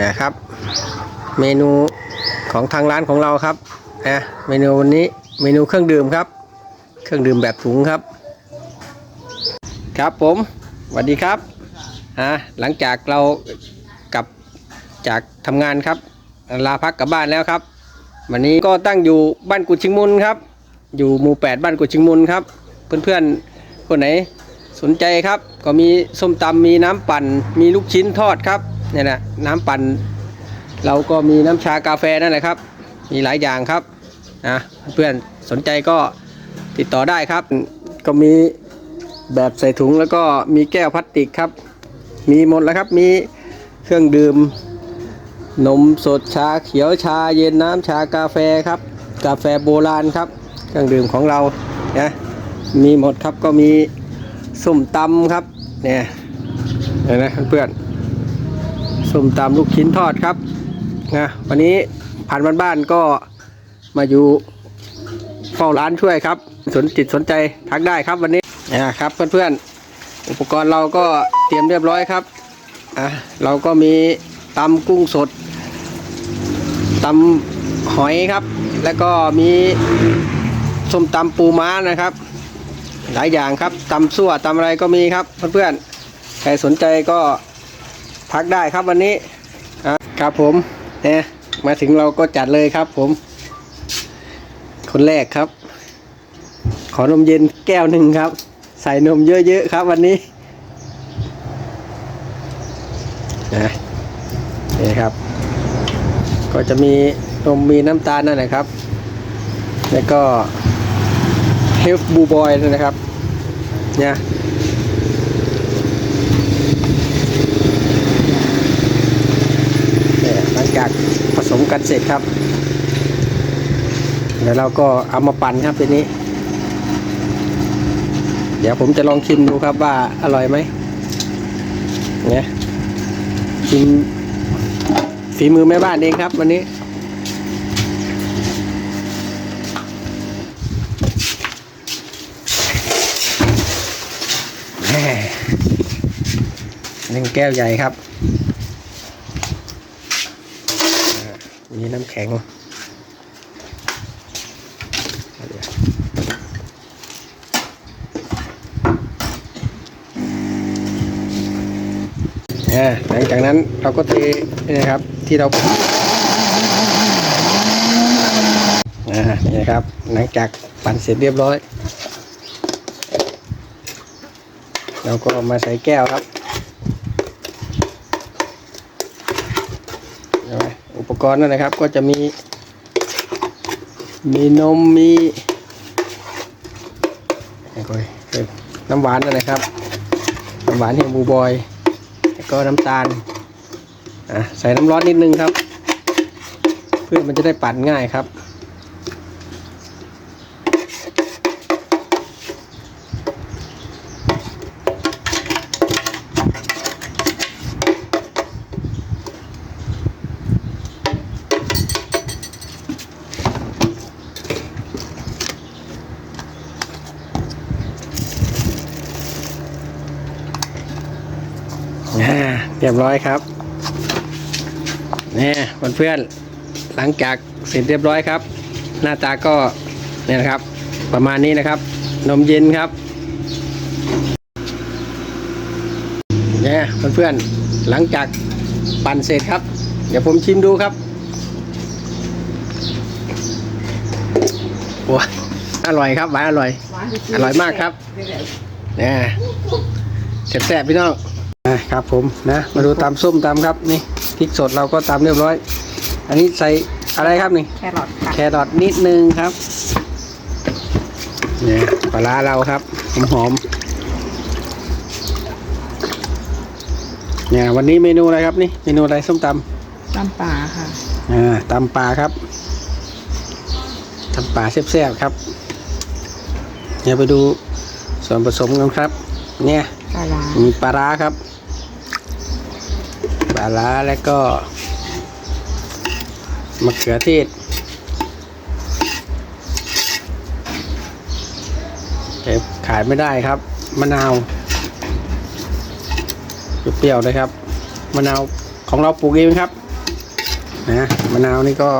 นะครับ เมนูของทางร้านของเราครับนะเมนูวันนี้เมนูเครื่องดื่มครับ เครื่องดื่มแบบถุงครับ ครับผมสวัสดีครับอ่าหลังจากเรากลับจากทำงานครับ ลาพักกลับบ้านแล้วครับ วันนี้ก็ตั้งอยู่บ้านกุชิงมุนครับ อยู่หมู่ 8 บ้านกุชิงมุนครับ เพื่อนๆคนไหนสนใจครับ ก็มีส้มตำมีน้ำปั่นมีลูกชิ้นทอดครับ เนี่ยนะน้ำปั่นเราก็มีน้ำชากาแฟนั่นแหละครับ มีหลายอย่างครับนะเพื่อนสนใจก็ติดต่อได้ครับ ก็มีแบบใส่ถุงแล้วก็มีแก้วพลาสติกครับ มีหมดแล้วครับมีเครื่องดื่ม นมสดชาเขียวชาเย็นน้ำชากาแฟครับ กาแฟโบราณครับ เครื่องดื่มของเรานะมีหมดครับก็มีส้มตำครับเนี่ยเห็นไหมเพื่อน ส้มตำลูกชิ้นทอดครับนะวันนี้ผ่านบ้านๆก็มาอยู่เฝ้าร้านช่วยครับ สนจิตสนใจทักได้ครับวันนี้นะครับเพื่อนๆอุปกรณ์เราก็เตรียมเรียบร้อยครับอะเราก็มีตำกุ้งสดตำหอยครับ แล้วก็มีส้มตำปูม้านะครับ หลายอย่างครับตำซั่วตำอะไรก็มีครับเพื่อนๆใครสนใจก็ พักได้ครับวันนี้ครับผมเนี่ยมาถึงเราก็จัดเลยครับผม คนแรกครับ ขอนมเย็นแก้วหนึ่งครับ ใส่นมเยอะๆครับวันนี้นะนี่ครับ ก็จะมีนมมีน้ำตาลนั่นนะครับ แล้วก็เฮฟบูบอยนะครับเนี่ยเนี่ยหลัง จากผสมกันเสร็จครับเดี๋ยวเราก็เอามาปั่นครับทีนี้ เดี๋ยวผมจะลองชิมดูครับว่าอร่อยไหมเนี่ยชิมฝีมือแม่บ้านเองครับ วันนี้ หนึ่งแก้วใหญ่ครับอ่า มีน้ำแข็งหลังจากนั้นเราก็เทนะครับที่เราอ่านี่นะครับ หลังจากปั่นเสร็จเรียบร้อย เราก็มาใส่แก้วครับเอาไว้อุ ปกรณ์นั่นนะครับ ก็จะมี มีนมมีน้ำหวานนั่นนะครับน้ำหวานเฮงบูบอยแล้วก็น้ำตาลอะใส่น้ำร้อนนิดนึงครับ เพื่อมันจะได้ปั่นง่ายครับ อ่า เรียบร้อยครับนี่เพื่อนๆหลังจากเสร็จเรียบร้อยครับ หน้าตาก็เนี่ยนะครับ ประมาณนี้นะครับ นมเย็นครับเนี่ยเพื่อนๆหลังจากปั่นเสร็จครับ เดี๋ยวผมชิมดูครับโอ้ยอร่อยครับหวานอร่อย อร่อยมากครับเนี่ยแซ่บๆพี่น้อง อะครับผมนะมาดูตำส้มตำครับนี่พริกสดเราก็ตำเรียบร้อย อันนี้ใส่อะไรครับนี่แครอทค่ะแครอทนิดนึงครับเนี่ยปลาร้าเราครับหอมหอมๆเนี่ยวันนี้เมนูอะไรครับนี่เมนูอะไรส้มตตำป่าค่ะำอ่าตำปลาครับตำปลาแซ่บๆครับเนี่ยไปดูส่วนผสมกันครับ เนี่ยปลาร้ามีปลาร้าครับ ปลาร้าแล้วก็มะเขือเทศแต่ขายไม่ได้ครับมะนาวเปรี้ยวๆเลยครับมะนาวของเราปลูกเองครับนะมะนาวนี่ก็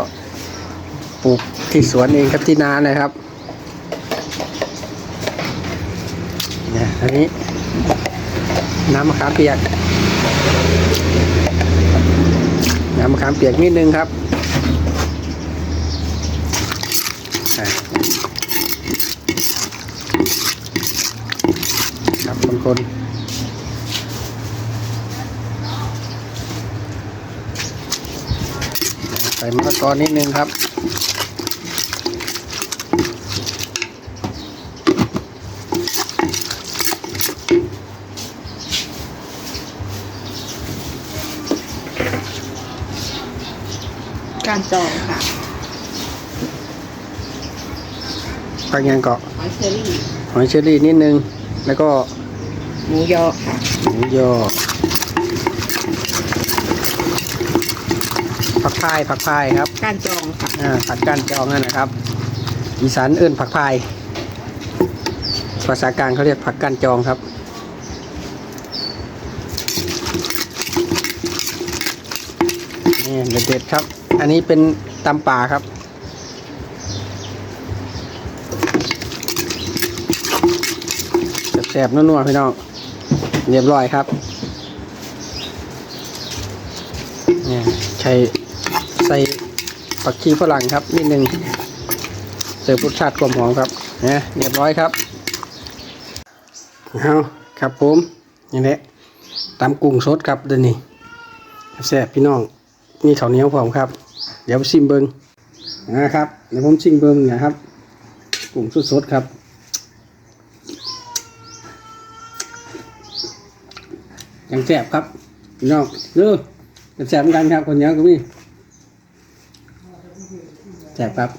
ปลูกที่สวนเองครับที่นานะครับนี่อันนี้น้ำมะขามเปียก น้ำมะขามเปียกนิดนึงครับครับคนใส่มะละกอนิดนึงครับ การจองค่ะผักยางเกาะหอยเชอรี่หอยเชอรี่นิดนึง แล้วก็หมูยอค่ะหมูยอผักพายผักพายครับการจองค่ะอ่าผักก้านจองนั่นนะครับ อีสานเอื้นผักพายภาษากลางเขาเรียกผักก้านจองครับ เด็ดๆครับ อันนี้เป็นตำป่าครับแซ่บๆนัวๆพี่น้อง เรียบร้อยครับ เนี่ยใช้ใส่ผักชีฝรั่งครับ นิดนึงเสิร์ฟรสชาติความหอมครับเนี่ยเรียบร้อยครับเอาครับผมนี่แหละตำกุ้งสดครับเดี๋ยวนี้แซ่บพี่น้อง มีข้าวเหนียวพร้อมครับ เดี๋ยวชิมเบิงนะครับเดี๋ยวผมชิมเบิงนะครับกลุ่มสดๆครับยังแสบครับพี่น้องดูแสบเหมือนกันครับคนเหนี้ยก็มีแสบครับ